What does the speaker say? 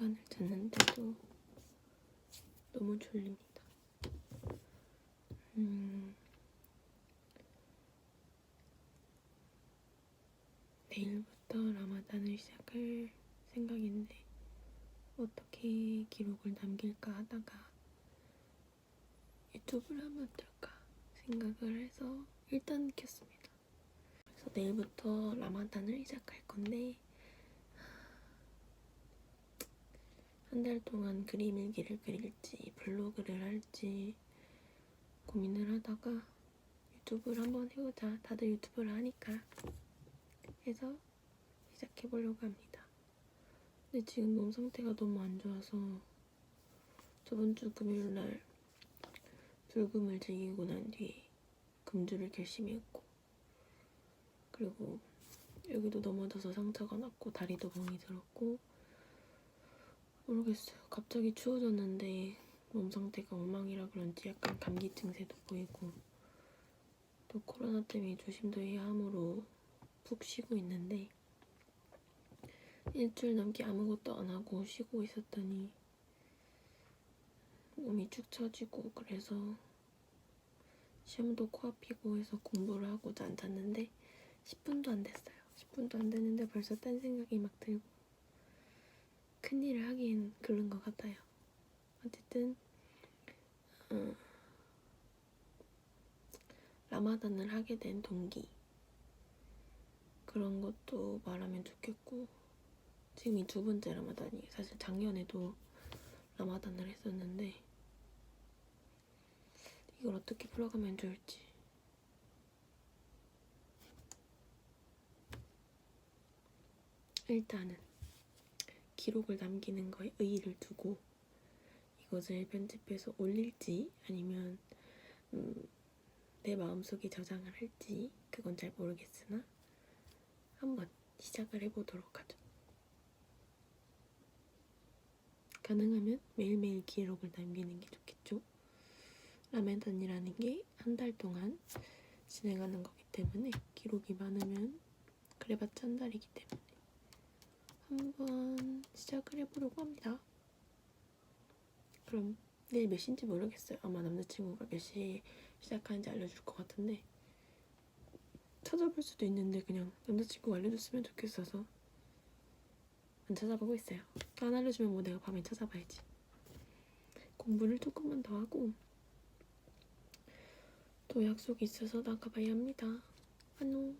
시간을 잤는데도 너무 졸립니다. 음, 내일부터 라마단을 시작할 생각인데 어떻게 기록을 남길까 하다가 유튜브를 하면 어떨까 생각을 해서 일단 켰습니다. 그래서 내일부터 라마단을 시작할 건데 한 달 동안 그림 일기를 그릴지 블로그를 할지 고민을 하다가 유튜브를 한번 해보자. 다들 유튜브를 하니까 해서 시작해보려고 합니다. 근데 지금 몸 상태가 너무 안 좋아서 저번 주 금요일 날 불금을 즐기고 난 뒤에 금주를 결심했고 그리고 여기도 넘어져서 상처가 났고 다리도 멍이 들었고 모르겠어요. 갑자기 추워졌는데 몸 상태가 엉망이라 그런지 약간 감기 증세도 보이고 또 코로나 때문에 조심도 해야 하므로 푹 쉬고 있는데 일주일 넘게 아무것도 안 하고 쉬고 있었더니 몸이 축 처지고 그래서 시험도 코앞이고 해서 공부를 하고 도 안 잤는데 10분도 안 됐어요. 10분도 안 됐는데 벌써 딴 생각이 막 들고 큰일을 하긴 그런 것 같아요. 어쨌든 어, 라마단을 하게 된 동기. 그런 것도 말하면 좋겠고 지금 이 두 번째 라마단이 사실 작년에도 라마단을 했었는데 이걸 어떻게 풀어가면 좋을지. 일단은 기록을 남기는 거에 의의를 두고 이것을 편집해서 올릴지 아니면 음, 내 마음속에 저장을 할지 그건 잘 모르겠으나 한번 시작을 해보도록 하죠. 가능하면 매일매일 기록을 남기는 게 좋겠죠. 라멘단이라는 게 한 달 동안 진행하는 거기 때문에 기록이 많으면 그래봤자 한 달이기 때문에 한번 시작을 해보려고 합니다. 그럼 내일 몇 시인지 모르겠어요. 아마 남자친구가 몇 시에 시작하는지 알려줄 것 같은데 찾아볼 수도 있는데 그냥 남자친구가 알려줬으면 좋겠어서 안 찾아보고 있어요. 안 알려주면 뭐 내가 밤에 찾아봐야지. 공부를 조금만 더 하고 또 약속이 있어서 나가봐야 합니다. 안녕.